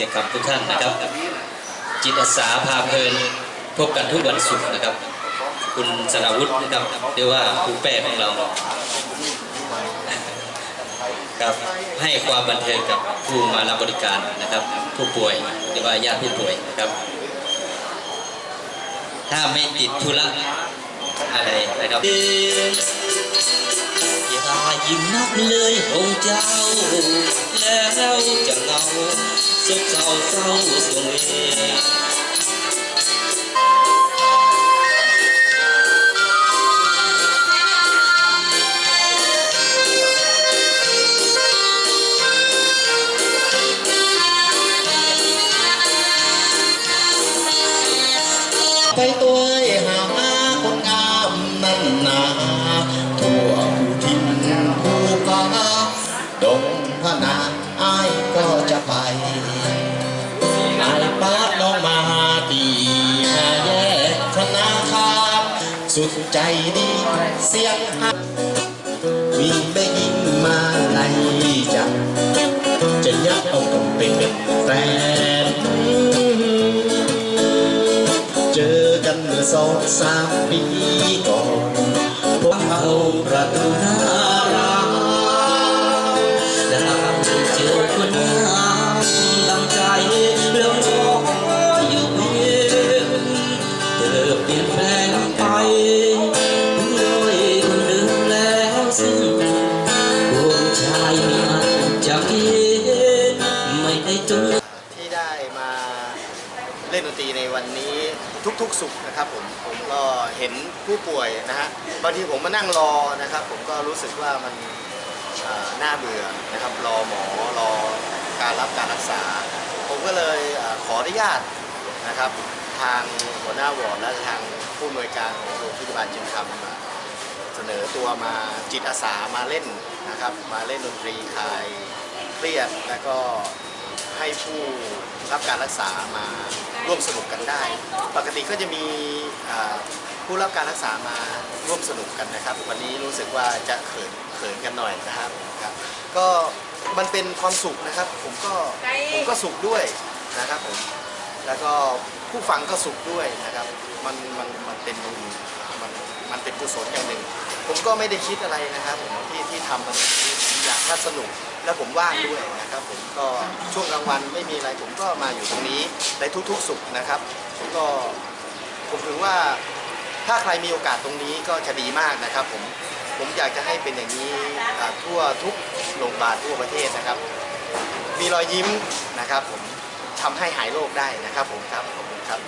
จกรรมทุกท่านนะครับ จิตอาสาพาเพลินพบกันทุกวันศุกร์นะครับ คุณสราวุฒินะครับเรียกว่าครูแป้ของเราครับให้ความบันเทิงกับผู้มารับบริการนะครับ ผู้ป่วยหรือว่าญาติผู้ป่วยนะครับ ถ้าไม่ติดธุระอะไรนะครับ อย่ายิ้มนักเลยองค์เดงพนาอายก็จะไปอายปาดน้องมาดีหาแยกธนาคารสุดใจดีเสียงฮักมีแม่ยิ้มมาไล่จับจะยักเอากับเป็นแฟนเจอกันเมื่อสองสามปีก่อน เล่นดนตรีในวันนี้ทุกๆสุขนะครับผมผมก็เห็นผู้ป่วยนะฮะบางทีผมมานั่งรอนะครับ ผมก็รู้สึกว่ามันน่าเบื่อนะครับรอหมอรอการรับการรักษา ผมก็เลยอขออนุญาตนะครับทางหัวหน้าวอร์ดและทางผู้อำนวยการของโรงพยาบาลจึงทำเสนอตัวมาจิตอาสามาเล่นนะครับ มาเล่นดนตรีคลายเครียด แล้วก็ให้ผู้รับการรักษามา ร่วมสนุกกันได้ ปกติก็จะมีผู้รับการรักษามาร่วมสนุกกันนะครับ วันนี้รู้สึกว่าจะเขินเขินกันหน่อยนะครับครับ ก็มันเป็นความสุขนะครับ ผมก็ผมก็สุขด้วยนะครับผมแล้วก็ผู้ฟังก็สุขด้วยนะครับ มันมันมันเป็นบุญมันมันเป็นกุศลอย่างหนึ่ง ผมก็ไม่ได้คิดอะไรนะครับผมที่ที่ทำตรงนี้อยากถ้าสนุก แล้วผมว่างด้วยนะครับผมก็ช่วงกลางวันไม่มีอะไรผมก็มาอยู่ตรงนี้ในทุกๆ สุขนะครับผมก็ผมถือว่าถ้าใครมีโอกาสตรงนี้ก็จะดีมากนะครับผมผมอยากจะให้เป็นอย่างนี้ทั่วทุกโรงพยาบาลทั่วประเทศนะครับ มีรอยยิ้มนะครับผมทำให้หายโรคได้นะครับผมครับขอบคุณครับ